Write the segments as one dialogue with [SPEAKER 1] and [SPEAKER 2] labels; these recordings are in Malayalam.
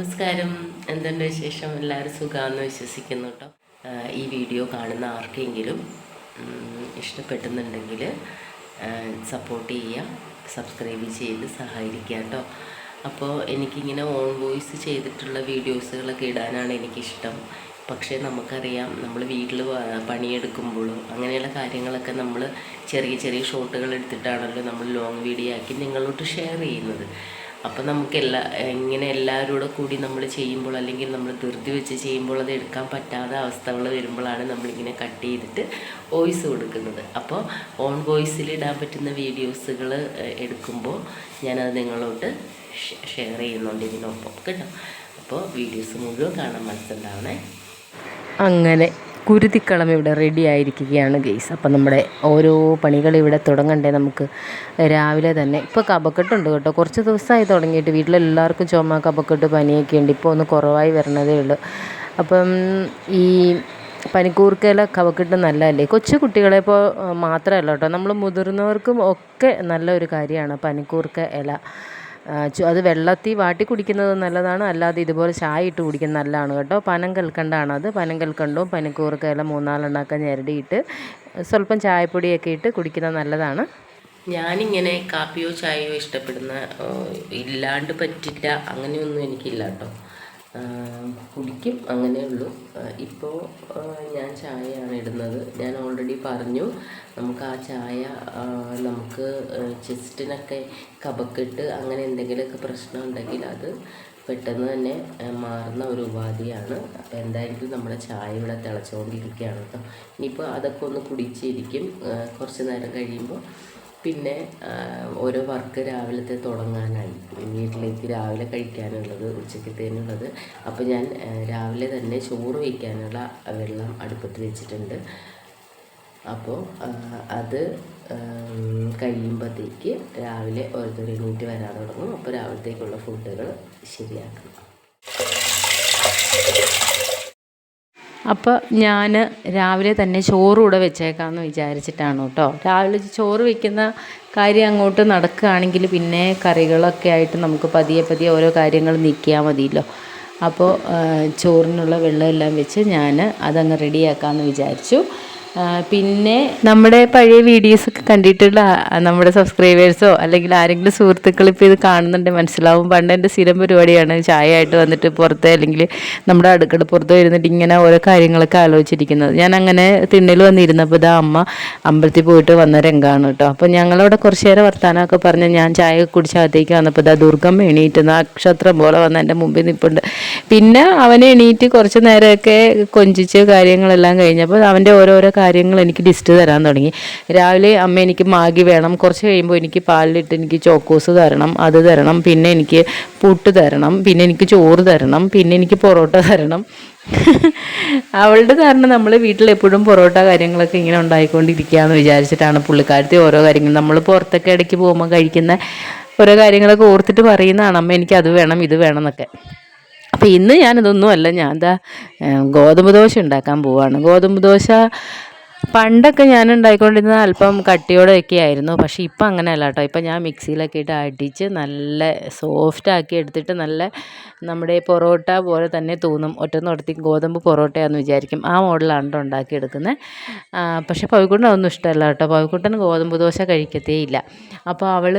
[SPEAKER 1] വിശേഷം? എല്ലാവരും സുഖമാണെന്ന് വിശ്വസിക്കുന്നു കേട്ടോ ഈ വീഡിയോ കാണുന്ന ആർക്കെങ്കിലും ഇഷ്ടപ്പെടുന്നുണ്ടെങ്കിൽ സപ്പോർട്ട് ചെയ്യുക സബ്സ്ക്രൈബ് ചെയ്ത് സഹായിക്കുക കേട്ടോ അപ്പോൾ എനിക്കിങ്ങനെ ഓൺ വോയിസ് ചെയ്തിട്ടുള്ള വീഡിയോസുകളൊക്കെ ഇടാനാണ് എനിക്കിഷ്ടം. പക്ഷേ നമുക്കറിയാം നമ്മൾ വീട്ടിൽ പണിയെടുക്കുമ്പോഴും അങ്ങനെയുള്ള കാര്യങ്ങളൊക്കെ നമ്മൾ ചെറിയ ചെറിയ ഷോട്ടുകൾ എടുത്തിട്ടാണല്ലോ നമ്മൾ ലോങ് വീഡിയോ ആക്കി നിങ്ങളോട്ട് ഷെയർ ചെയ്യുന്നത്. അപ്പോൾ നമുക്ക് എല്ലാ ഇങ്ങനെ എല്ലാവരും കൂടെ നമ്മൾ ചെയ്യുമ്പോൾ അല്ലെങ്കിൽ നമ്മൾ ധൃതി വെച്ച് ചെയ്യുമ്പോൾ അത് എടുക്കാൻ പറ്റാത്ത അവസ്ഥകൾ വരുമ്പോഴാണ് നമ്മളിങ്ങനെ കട്ട് ചെയ്തിട്ട് വോയിസ് കൊടുക്കുന്നത്. അപ്പോൾ ഓൺ വോയിസിൽ ഇടാൻ പറ്റുന്ന വീഡിയോസുകൾ എടുക്കുമ്പോൾ ഞാനത് നിങ്ങളോട് ഷെയർ ചെയ്യുന്നുണ്ട് ഇതിനൊപ്പം. കേട്ടോ? അപ്പോൾ വീഡിയോസ് മുഴുവൻ കാണാൻ മനസ്സുണ്ടാവണേ.
[SPEAKER 2] അങ്ങനെ. കുരുതിക്കളം ഇവിടെ റെഡി ആയിരിക്കുകയാണ് ഗെയ്സ് അപ്പം നമ്മുടെ ഓരോ പണികൾ ഇവിടെ തുടങ്ങണ്ടേ നമുക്ക് രാവിലെ തന്നെ. ഇപ്പോൾ കപക്കെട്ടുണ്ട് കേട്ടോ. കുറച്ച് ദിവസമായി തുടങ്ങിയിട്ട് വീട്ടിലെല്ലാവർക്കും ചുമ കപക്കെട്ട് പനിയൊക്കെ ഉണ്ട്. ഇപ്പോൾ ഒന്ന് കുറവായി വരണതേ ഉള്ളൂ. അപ്പം ഈ പനിക്കൂർക്കയില കവക്കെട്ട് നല്ലതല്ലേ? കൊച്ചു കുട്ടികളെ ഇപ്പോൾ മാത്രമല്ല കേട്ടോ. നമ്മൾ മുതിർന്നവർക്കും ഒക്കെ നല്ലൊരു കാര്യമാണ് പനിക്കൂർക്ക ഇല. അത് വെള്ളത്തിൽ വാട്ടി കുടിക്കുന്നത് നല്ലതാണ്. അല്ലാതെ ഇതുപോലെ ചായ ഇട്ട് കുടിക്കുന്നത് നല്ലതാണ് കേട്ടോ. പനം കൽക്കണ്ടാണ് അത്. പനം കൽക്കണ്ടവും പനിക്കൂർക്ക ഇല മൂന്നാലെണ്ണമൊക്കെ ഞെരടിയിട്ട് സ്വല്പം ചായപ്പൊടിയൊക്കെ ഇട്ട് കുടിക്കുന്നത് നല്ലതാണ്.
[SPEAKER 1] ഞാനിങ്ങനെ കാപ്പിയോ ചായയോ ഇഷ്ടപ്പെടുന്ന ഇല്ലാണ്ട് പറ്റില്ല അങ്ങനെയൊന്നും എനിക്കില്ല കേട്ടോ. ആ, അങ്ങനെ ഉള്ളൂ. ഇപ്പോൾ ഞാൻ ചായയാണ് ഇടുന്നത്. ഞാൻ ഓൾറെഡി പറഞ്ഞു നമുക്ക് ആ ചായ നമുക്ക് ചെസ്റ്റിനൊക്കെ കപക്കിട്ട് അങ്ങനെ എന്തെങ്കിലുമൊക്കെ പ്രശ്നം ഉണ്ടെങ്കിൽ അത് പെട്ടെന്ന് തന്നെ മാറുന്ന ഒരു ഉപാധിയാണ്. അപ്പോൾ എന്തായാലും നമ്മുടെ ചായ ഇവിടെ തിളച്ചുകൊണ്ടിരിക്കുകയാണ് കേട്ടോ ഇനിയിപ്പോൾ അതൊക്കെ ഒന്ന് കുടിച്ചിരിക്കും. കുറച്ച് നേരം കഴിയുമ്പോൾ പിന്നെ ഓരോ വർക്ക് രാവിലത്തെ തുടങ്ങാനായി. വീട്ടിലേക്ക് രാവിലെ കഴിക്കാനുള്ളത് ഉച്ചക്കത്തേനുള്ളത് അപ്പോൾ ഞാൻ രാവിലെ തന്നെ ചോറ് വയ്ക്കാനുള്ള വെള്ളം അടുപ്പത്ത് വെച്ചിട്ടുണ്ട്. അപ്പോൾ അത് കഴിയുമ്പോഴത്തേക്ക് രാവിലെ ഓരോരുത്തർ എണീറ്റ് വരാൻ തുടങ്ങും. അപ്പോൾ രാവിലത്തേക്കുള്ള ഫുഡുകൾ ശരിയാക്കണം.
[SPEAKER 2] അപ്പോൾ ഞാൻ രാവിലെ തന്നെ ചോറ് കൂടെ വെച്ചേക്കാമെന്ന് വിചാരിച്ചിട്ടാണ് കേട്ടോ. രാവിലെ ചോറ് വെക്കുന്ന കാര്യം അങ്ങോട്ട് നടക്കുകയാണെങ്കിൽ പിന്നെ കറികളൊക്കെ ആയിട്ട് നമുക്ക് പതിയെ പതിയെ ഓരോ കാര്യങ്ങൾ നീക്കിയാൽ മതിയല്ലോ. അപ്പോൾ ചോറിനുള്ള വെള്ളമെല്ലാം വെച്ച് ഞാൻ അതങ്ങ് റെഡിയാക്കാമെന്ന് വിചാരിച്ചു. പിന്നെ നമ്മുടെ പഴയ വീഡിയോസൊക്കെ കണ്ടിട്ടുള്ള നമ്മുടെ സബ്സ്ക്രൈബേഴ്സോ അല്ലെങ്കിൽ ആരെങ്കിലും സുഹൃത്തുക്കൾ ഇപ്പോൾ ഇത് കാണുന്നുണ്ട് മനസ്സിലാവും. പണ്ട് എന്റെ സ്ഥിരം പരിപാടിയാണ് ചായ ആയിട്ട് വന്നിട്ട് പുറത്ത് അല്ലെങ്കിൽ നമ്മുടെ അടുക്കള പുറത്ത് ഇരുന്നിട്ട് ഇങ്ങനെ ഓരോ കാര്യങ്ങളൊക്കെ ആലോചിച്ചിരിക്കുന്നത്. ഞാൻ അങ്ങനെ തിണ്ണയിൽ വന്നിരുന്നപ്പോൾ ഇതാ അമ്മ അമ്പലത്തിൽ പോയിട്ട് വന്ന രംഗമാണ് കേട്ടോ. അപ്പോൾ ഞങ്ങളവിടെ കുറച്ച് നേരം വർത്താനമൊക്കെ പറഞ്ഞ് ഞാൻ ചായ കുടിച്ച് അകത്തേക്ക് വന്നപ്പോൾ ഇതാ ദുർഗം എണീറ്റ് നക്ഷത്രം പോലെ വന്ന് എന്റെ മുമ്പിൽ നിൽപ്പുണ്ട് പിന്നെ അവനെ എണീറ്റ് കുറച്ച് നേരമൊക്കെ കൊഞ്ചിച്ച് കാര്യങ്ങളെല്ലാം കഴിഞ്ഞപ്പോൾ അവന്റെ ഓരോരോ കാര്യങ്ങൾ എനിക്ക് ലിസ്റ്റ് തരാൻ തുടങ്ങി. രാവിലെ അമ്മ എനിക്ക് മാഗി വേണം. കുറച്ച് കഴിയുമ്പോൾ എനിക്ക് പാലിലിട്ട് എനിക്ക് ചോക്കോസ് തരണം അത് തരണം പിന്നെ എനിക്ക് പുട്ട് തരണം പിന്നെ എനിക്ക് ചോറ് തരണം പിന്നെ എനിക്ക് പൊറോട്ട തരണം. അവളുടെ കാരണം നമ്മൾ വീട്ടിലെപ്പോഴും പൊറോട്ട കാര്യങ്ങളൊക്കെ ഇങ്ങനെ ഉണ്ടായിക്കൊണ്ടിരിക്കുകയെന്ന് വിചാരിച്ചിട്ടാണ് പുള്ളിക്കാരത്തി ഓരോ കാര്യങ്ങൾ. നമ്മൾ പുറത്തൊക്കെ ഇടയ്ക്ക് പോകുമ്പോൾ കഴിക്കുന്ന ഓരോ കാര്യങ്ങളൊക്കെ ഓർത്തിട്ട് പറയുന്നതാണ് അമ്മ എനിക്ക് അത് വേണം ഇത് വേണം എന്നൊക്കെ. അപ്പോൾ ഇന്ന് ഞാനിതൊന്നുമല്ല ഞാൻ എന്താ ഗോതമ്പ് ദോശ ഉണ്ടാക്കാൻ പോവാണ്. ഗോതമ്പ് ദോശ പണ്ടൊക്കെ ഞാൻ ഉണ്ടായിക്കൊണ്ടിരുന്നത് അല്പം കട്ടിയോടെയൊക്കെ ആയിരുന്നു. പക്ഷേ ഇപ്പം അങ്ങനെയല്ല കേട്ടോ. ഇപ്പം ഞാൻ മിക്സിയിലൊക്കെ ഇട്ട് അടിച്ച് നല്ല സോഫ്റ്റ് ആക്കി എടുത്തിട്ട് നല്ല നമ്മുടെ പൊറോട്ട പോലെ തന്നെ തോന്നും. ഒറ്റ നടത്തി ഗോതമ്പ് പൊറോട്ടയാണെന്ന് വിചാരിക്കും. ആ മോഡലാണ് കേട്ടോ ഉണ്ടാക്കിയെടുക്കുന്നത് പക്ഷേ പവിക്കുട്ടൻ അതൊന്നും ഇഷ്ടമല്ല കേട്ടോ. പവിക്കുട്ടൻ ഗോതമ്പ് ദോശ കഴിക്കത്തേ ഇല്ല. അപ്പോൾ അവൾ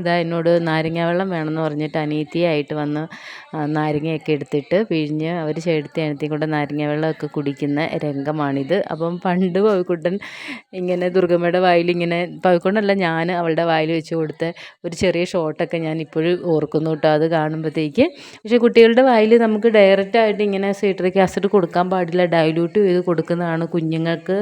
[SPEAKER 2] ഇതാ എന്നോട് നാരങ്ങ വെള്ളം വേണമെന്ന് പറഞ്ഞിട്ട് അനീതിയായിട്ട് വന്ന് നാരങ്ങയൊക്കെ എടുത്തിട്ട് പിഴിഞ്ഞ് അവർ ചേർത്തി അനത്തിയും കൊണ്ട് നാരങ്ങ വെള്ളമൊക്കെ കുടിക്കുന്ന രംഗമാണിത്. അപ്പം പണ്ട് പവിക്കുട്ടൻ. ഇങ്ങനെ ദുർഗമ്മയുടെ വായിൽ ഇങ്ങനെ പവിക്കുട്ടനല്ല ഞാൻ അവളുടെ വായിൽ വെച്ച് കൊടുത്ത ഒരു ചെറിയ ഷോട്ടൊക്കെ ഞാൻ ഇപ്പോഴും ഓർക്കുന്നു കേട്ടോ അത് കാണുമ്പോഴത്തേക്ക് പക്ഷേ കുട്ടികളുടെ വായിൽ നമുക്ക് ഡയറക്റ്റ് ആയിട്ട് ഇങ്ങനെ സീട്രിക് ആസിഡ് കൊടുക്കാൻ പാടില്ല. ഡൈല്യൂട്ട് ചെയ്ത് കൊടുക്കുന്നതാണ് കുഞ്ഞുങ്ങൾക്ക്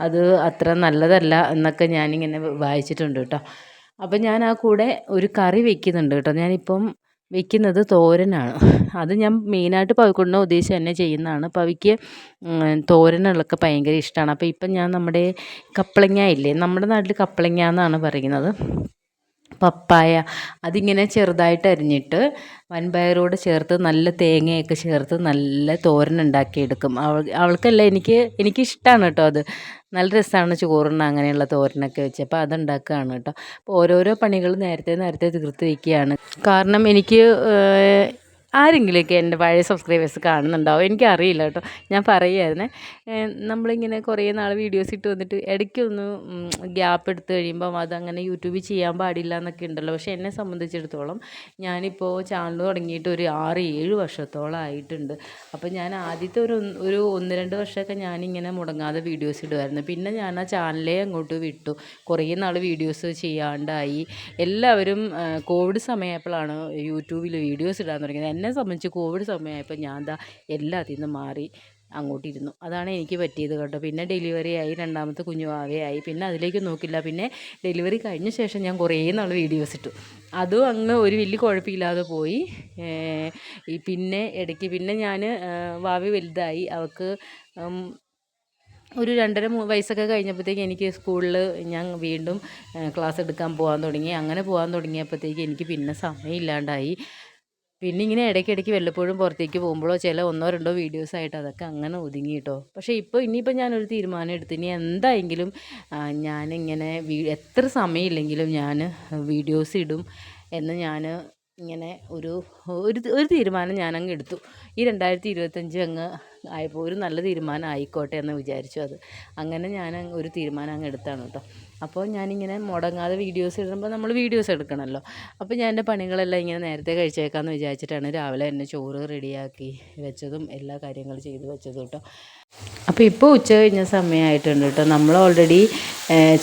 [SPEAKER 2] അത് അത്ര നല്ലതല്ല എന്നൊക്കെ ഞാനിങ്ങനെ വായിച്ചിട്ടുണ്ട് കേട്ടോ അപ്പം ഞാൻ ആ കൂടെ ഒരു കറി വെക്കുന്നുണ്ട് കേട്ടോ ഞാനിപ്പം വെക്കുന്നത് തോരനാണ്. അത് ഞാൻ മെയിനായിട്ട് പവിക്കുണ്ണ ഉദ്ദേശിച്ച് തന്നെ ചെയ്യുന്നതാണ്. പവിക്ക് തോരനുകളൊക്കെ ഭയങ്കര ഇഷ്ടമാണ് അപ്പോൾ ഇപ്പം ഞാൻ നമ്മുടെ കപ്പളങ്ങ ഇല്ലേ നമ്മുടെ നാട്ടിൽ കപ്പളങ്ങ എന്നാണ് പറയുന്നത്. പപ്പായ അതിങ്ങനെ ചെറുതായിട്ട് അരിഞ്ഞിട്ട് വൻപയറോട് ചേർത്ത് നല്ല തേങ്ങയൊക്കെ ചേർത്ത് നല്ല തോരൻ ഉണ്ടാക്കിയെടുക്കും. അവൾ അവൾക്കല്ല എനിക്ക് എനിക്കിഷ്ടമാണ് കേട്ടോ അത്. നല്ല രസമാണ് ചോറിന് അങ്ങനെയുള്ള തോരനൊക്കെ വെച്ച്. അപ്പോൾ അതുണ്ടാക്കുകയാണ് കേട്ടോ. അപ്പോൾ ഓരോരോ പണികൾ നേരത്തെ നേരത്തെ തീർത്ത് വയ്ക്കുകയാണ് കാരണം എനിക്ക് ആരെങ്കിലുമൊക്കെ എന്റെ പഴയ സബ്സ്ക്രൈബേഴ്സ് കാണുന്നുണ്ടാവും. എനിക്കറിയില്ല കേട്ടോ. ഞാൻ പറയുമായിരുന്നേ ഏഹ് നമ്മളിങ്ങനെ കുറേ നാൾ വീഡിയോസ് ഇട്ട് വന്നിട്ട് ഇടയ്ക്കൊന്ന് ഗ്യാപ്പ് എടുത്ത് കഴിയുമ്പം അതങ്ങനെ യൂട്യൂബിൽ ചെയ്യാൻ പാടില്ല എന്നൊക്കെ ഉണ്ടല്ലോ. പക്ഷേ എന്നെ സംബന്ധിച്ചിടത്തോളം ഞാനിപ്പോൾ ചാനൽ തുടങ്ങിയിട്ട് ഒരു ആറ് ഏഴ് വർഷത്തോളം ആയിട്ടുണ്ട്. അപ്പോൾ ഞാൻ ആദ്യത്തെ ഒരു ഒരു ഒന്ന് രണ്ട് വർഷമൊക്കെ ഞാനിങ്ങനെ മുടങ്ങാതെ വീഡിയോസ് ഇടുമായിരുന്നു പിന്നെ ഞാൻ ആ ചാനലേ അങ്ങോട്ട് വിട്ടു. കുറേ നാൾ വീഡിയോസ് ചെയ്യാണ്ടായി. എല്ലാവരും കോവിഡ് സമയമായപ്പോഴാണ് യൂട്യൂബിൽ വീഡിയോസ് ഇടാൻ തുടങ്ങിയത്. എന്നെ സംബന്ധിച്ച് കോവിഡ് സമയമായപ്പോൾ ഞാൻ ദാ എല്ലാത്തിൽ നിന്ന് മാറി അങ്ങോട്ടിരുന്നു അതാണ് എനിക്ക് പറ്റിയത് കേട്ടോ പിന്നെ ഡെലിവറി ആയി രണ്ടാമത്തെ കുഞ്ഞുവാവയായി പിന്നെ അതിലേക്ക് നോക്കില്ല. പിന്നെ ഡെലിവറി കഴിഞ്ഞ ശേഷം ഞാൻ കുറേ നാൾ വീഡിയോസ് ഇട്ടു. അതും അങ്ങ് ഒരു വലിയ കുഴപ്പമില്ലാതെ പോയി. പിന്നെ ഇടയ്ക്ക് പിന്നെ ഞാൻ വാവി വലുതായി. അവൾക്ക് ഒരു രണ്ടര മൂ വയസ്സൊക്കെ കഴിഞ്ഞപ്പോഴത്തേക്ക് എനിക്ക് സ്കൂളിൽ ഞാൻ വീണ്ടും ക്ലാസ് എടുക്കാൻ പോകാൻ തുടങ്ങി. അങ്ങനെ പോകാൻ തുടങ്ങിയപ്പോഴത്തേക്ക് എനിക്ക് പിന്നെ സമയമില്ലാണ്ടായി. പിന്നെ ഇങ്ങനെ ഇടയ്ക്കിടയ്ക്ക് വല്ലപ്പോഴും പുറത്തേക്ക് പോകുമ്പോഴോ ചില ഒന്നോ രണ്ടോ വീഡിയോസ് ആയിട്ട് അതൊക്കെ അങ്ങനെ ഒതുങ്ങി കേട്ടോ പക്ഷേ ഇപ്പോൾ ഇനിയിപ്പോൾ ഞാനൊരു തീരുമാനം എടുത്ത് ഇനി എന്തായെങ്കിലും ഞാനിങ്ങനെ വീ എത്ര സമയമില്ലെങ്കിലും ഞാൻ വീഡിയോസ് ഇടും എന്ന് ഞാൻ ഇങ്ങനെ ഒരു ഒരു ഒരു തീരുമാനം ഞാനങ്ങ് എടുത്തു. ഈ രണ്ടായിരത്തി ഇരുപത്തഞ്ച് അങ്ങ് ആയപ്പോൾ ഒരു നല്ല തീരുമാനം ആയിക്കോട്ടെ എന്ന് വിചാരിച്ചു അത്. അങ്ങനെ ഞാൻ ഒരു തീരുമാനം അങ്ങ് എടുത്താണ് കേട്ടോ അപ്പോൾ ഞാനിങ്ങനെ മുടങ്ങാതെ വീഡിയോസ് ഇടുമ്പോൾ നമ്മൾ വീഡിയോസ് എടുക്കണമല്ലോ അപ്പോൾ ഞാൻ എന്റെ പണികളെല്ലാം ഇങ്ങനെ നേരത്തെ കഴിച്ചേക്കാമെന്ന് വിചാരിച്ചിട്ടാണ് രാവിലെ എന്നെ ചോറ് റെഡിയാക്കി വെച്ചതും എല്ലാ കാര്യങ്ങളും ചെയ്ത് വെച്ചതും കേട്ടോ അപ്പോൾ ഇപ്പോൾ ഉച്ച കഴിഞ്ഞ സമയമായിട്ടുണ്ട് കേട്ടോ നമ്മൾ ഓൾറെഡി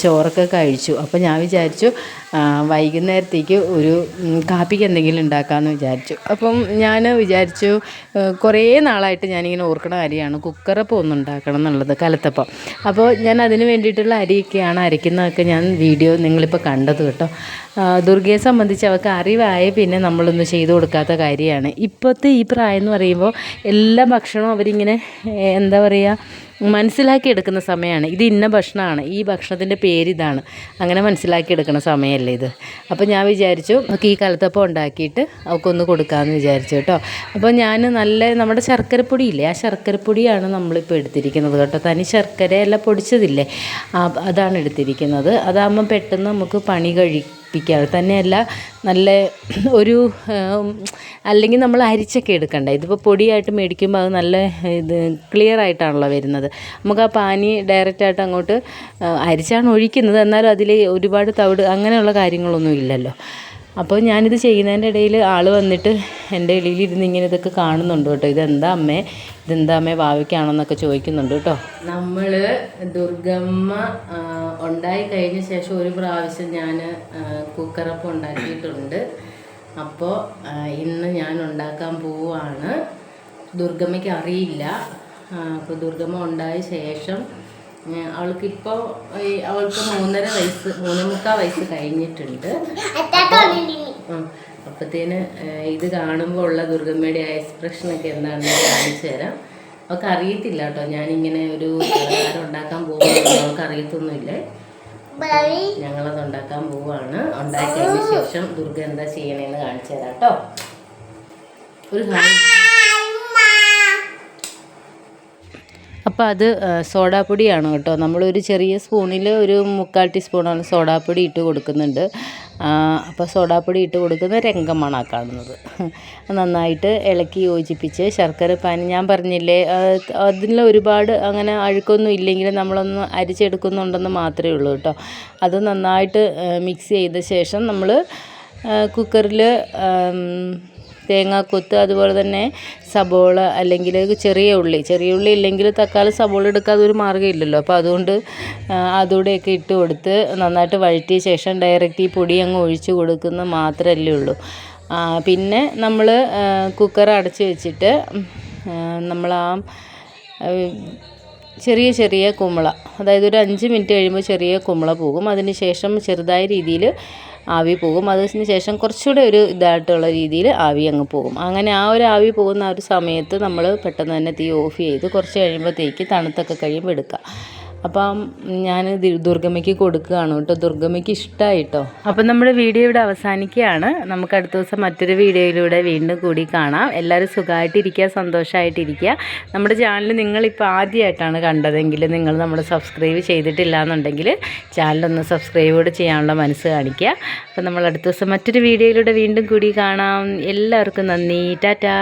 [SPEAKER 2] ചോറൊക്കെ കഴിച്ചു. അപ്പോൾ ഞാൻ വിചാരിച്ചു വൈകുന്നേരത്തേക്ക് ഒരു കാപ്പിക്ക് എന്തെങ്കിലും ഉണ്ടാക്കാമെന്ന് വിചാരിച്ചു. അപ്പം ഞാൻ വിചാരിച്ചു കുറേ നാളായിട്ട് ഞാനിങ്ങനെ ഓർക്കണ കാര്യമാണ് കുക്കറപ്പം ഒന്ന് ഉണ്ടാക്കണം എന്നുള്ളത് കലത്തപ്പം. അപ്പോൾ ഞാൻ അതിന് വേണ്ടിയിട്ടുള്ള അരിയൊക്കെയാണ് അരയ്ക്കുന്നതൊക്കെ ഞാൻ വീഡിയോ നിങ്ങളിപ്പോൾ കണ്ടത് കേട്ടോ. ദുർഗയെ സംബന്ധിച്ച് അവൾക്ക് അറിവായ പിന്നെ നമ്മളൊന്നും ചെയ്തു കൊടുക്കാത്ത കാര്യമാണ്. ഇപ്പോഴത്തെ ഈ പ്രായം എന്ന് പറയുമ്പോൾ എല്ലാ ഭക്ഷണവും അവരിങ്ങനെ എന്താ പറയുക മനസ്സിലാക്കി എടുക്കുന്ന സമയമാണ്. ഇത് ഇന്ന ഭക്ഷണമാണ്. ഈ ഭക്ഷണത്തിന്റെ പേരിതാണ് അങ്ങനെ മനസ്സിലാക്കി എടുക്കുന്ന സമയമല്ലേ ഇത്. അപ്പോൾ ഞാൻ വിചാരിച്ചു നമുക്ക് ഈ കലത്തപ്പം ഉണ്ടാക്കിയിട്ട് അവൾക്കൊന്ന് കൊടുക്കാമെന്ന് വിചാരിച്ചു കേട്ടോ. അപ്പോൾ ഞാൻ നല്ല നമ്മുടെ ശർക്കരപ്പൊടി ഇല്ലേ ആ ശർക്കരപ്പൊടിയാണ് നമ്മളിപ്പോൾ എടുത്തിരിക്കുന്നത് കേട്ടോ. തനി ശർക്കരയല്ല പൊടിച്ചതില്ലേ അതാണ് എടുത്തിരിക്കുന്നത്. അതാകുമ്പോൾ പെട്ടെന്ന് നമുക്ക് പണി കഴിപ്പിക്കാം തന്നെയല്ല നല്ല ഒരു അല്ലെങ്കിൽ നമ്മൾ അരിച്ചൊക്കെ എടുക്കണ്ട? ഇതിപ്പോൾ പൊടിയായിട്ട് മേടിക്കുമ്പോൾ അത് നല്ല ഇത് ക്ലിയർ ആയിട്ടാണല്ലോ വരുന്നത്. നമുക്ക് ആ പാനി ഡയറക്റ്റായിട്ട് അങ്ങോട്ട് അരിച്ചാണ് ഒഴിക്കുന്നത്. എന്നാലും അതിൽ ഒരുപാട് തവിട് അങ്ങനെയുള്ള കാര്യങ്ങളൊന്നും ഇല്ലല്ലോ. അപ്പോൾ ഞാനിത് ചെയ്യുന്നതിന്റെ ഇടയിൽ ആൾ വന്നിട്ട് എന്റെ ഇടയിൽ ഇരുന്ന് ഇങ്ങനെ ഇതൊക്കെ കാണുന്നുണ്ട് കേട്ടോ. ഇതെന്താ അമ്മേ? ഇതെന്താ അമ്മേ ഭാവിക്കാണെന്നൊക്കെ ചോദിക്കുന്നുണ്ട് കേട്ടോ. നമ്മൾ ദുർഗമ്മ ഉണ്ടായി കഴിഞ്ഞ ശേഷം ഒരു പ്രാവശ്യം ഞാൻ കുക്കറപ്പം ഉണ്ടാക്കിയിട്ടുണ്ട്. അപ്പോൾ ഇന്ന് ഞാൻ ഉണ്ടാക്കാൻ പോവുകയാണ് ദുർഗമ്മയ്ക്ക് അറിയില്ല. അപ്പോൾ ദുർഗമ്മ ഉണ്ടായ ശേഷം അവൾക്കിപ്പോൾ അവൾക്ക് മൂന്നര വയസ്സ് മൂന്നേ മുക്കാൽ വയസ്സ് കഴിഞ്ഞിട്ടുണ്ട്. അപ്പത്തേന് ഇത് കാണുമ്പോൾ ഉള്ള ദുർഗമ്മയുടെ ആ എക്സ്പ്രഷനൊക്കെ എന്താണെന്ന് കാണിച്ചു തരാം. അവൾക്ക് അറിയത്തില്ല കേട്ടോ ഇങ്ങനെ ഒരു പലഹാരം ഉണ്ടാക്കാൻ പോകുന്നു അവൾക്ക് അറിയത്തൊന്നുമില്ലേ. ഞങ്ങളത് ഉണ്ടാക്കാൻ പോവാണ്. ഉണ്ടാക്കിയതിന് ശേഷം ദുർഗ എന്താ ചെയ്യണേന്ന് കാണിച്ചു തരാം കേട്ടോ. ഒരു ഹായ്. അപ്പോൾ അത് സോഡാപ്പൊടിയാണ് കേട്ടോ. നമ്മളൊരു ചെറിയ സ്പൂണിൽ ഒരു മുക്കാൽ ടീസ്പൂണാണ് സോഡാപ്പൊടി ഇട്ട് കൊടുക്കുന്നുണ്ട്. അപ്പോൾ സോഡാപ്പൊടി ഇട്ട് കൊടുക്കുന്ന രംഗമാണ് ആ കാണുന്നത്. നന്നായിട്ട് ഇളക്കി യോജിപ്പിച്ച് ശർക്കര പാനി ഞാൻ പറഞ്ഞില്ലേ അതിൽ ഒരുപാട് അങ്ങനെ അഴുക്കൊന്നും ഇല്ലെങ്കിലും നമ്മളൊന്ന് അരിച്ചെടുക്കുന്നുണ്ടെന്ന് മാത്രമേ ഉള്ളൂ കേട്ടോ. അത് നന്നായിട്ട് മിക്സ് ചെയ്ത ശേഷം നമ്മൾ കുക്കറിൽ തേങ്ങാക്കൊത്ത് അതുപോലെ തന്നെ സബോള അല്ലെങ്കിൽ ചെറിയ ഉള്ളി. ചെറിയ ഉള്ളി ഇല്ലെങ്കിൽ തക്കാളി സബോള എടുക്കാതെ ഒരു മാർഗം ഇല്ലല്ലോ അപ്പോൾ അതുകൊണ്ട് അതുകൂടെയൊക്കെ ഇട്ട് കൊടുത്ത് നന്നായിട്ട് വഴറ്റിയ ശേഷം ഡയറക്റ്റ് ഈ പൊടി അങ്ങ് ഒഴിച്ച് കൊടുക്കുന്ന മാത്രമല്ലേ ഉള്ളൂ. പിന്നെ നമ്മൾ കുക്കർ അടച്ച് വെച്ചിട്ട് നമ്മൾ ആ ചെറിയ ചെറിയ കുമ്പള അതായത് ഒരു അഞ്ച് മിനിറ്റ് കഴിയുമ്പോൾ ചെറിയ കുമ്പള പോകും. അതിന് ശേഷം ചെറുതായ രീതിയിൽ ആവി പോകും. അതിന് ശേഷം കുറച്ചുകൂടെ ഒരു ഇതായിട്ടുള്ള രീതിയിൽ ആവി അങ്ങ് പോകും. അങ്ങനെ ആ ഒരു ആവി പോകുന്ന ആ ഒരു സമയത്ത് നമ്മൾ പെട്ടെന്ന് തന്നെ തീ ഓഫ് ചെയ്ത് കുറച്ച് കഴിയുമ്പോഴത്തേക്ക് തണുത്തൊക്കെ കഴിയുമ്പോൾ എടുക്കുക. അപ്പം ഞാൻ ദുർഗമ്മയ്ക്ക് കൊടുക്കുകയാണ് കേട്ടോ. ദുർഗമ്മയ്ക്ക് ഇഷ്ടമായിട്ടോ അപ്പം നമ്മുടെ വീഡിയോ ഇവിടെ അവസാനിക്കുകയാണ്. നമുക്ക് അടുത്ത ദിവസം മറ്റൊരു വീഡിയോയിലൂടെ വീണ്ടും കൂടി കാണാം. എല്ലാവരും സുഖമായിട്ടിരിക്കുക സന്തോഷമായിട്ടിരിക്കുക. നമ്മുടെ ചാനൽ നിങ്ങളിപ്പോൾ ആദ്യമായിട്ടാണ് കണ്ടതെങ്കിൽ നിങ്ങൾ നമ്മൾ സബ്സ്ക്രൈബ് ചെയ്തിട്ടില്ല എന്നുണ്ടെങ്കിൽ ചാനലൊന്ന് സബ്സ്ക്രൈബ് കൂടെ ചെയ്യാനുള്ള മനസ്സ് കാണിക്കുക. അപ്പം നമ്മൾ അടുത്ത ദിവസം മറ്റൊരു വീഡിയോയിലൂടെ വീണ്ടും കൂടി കാണാം. എല്ലാവർക്കും നന്ദി. ടാറ്റാ.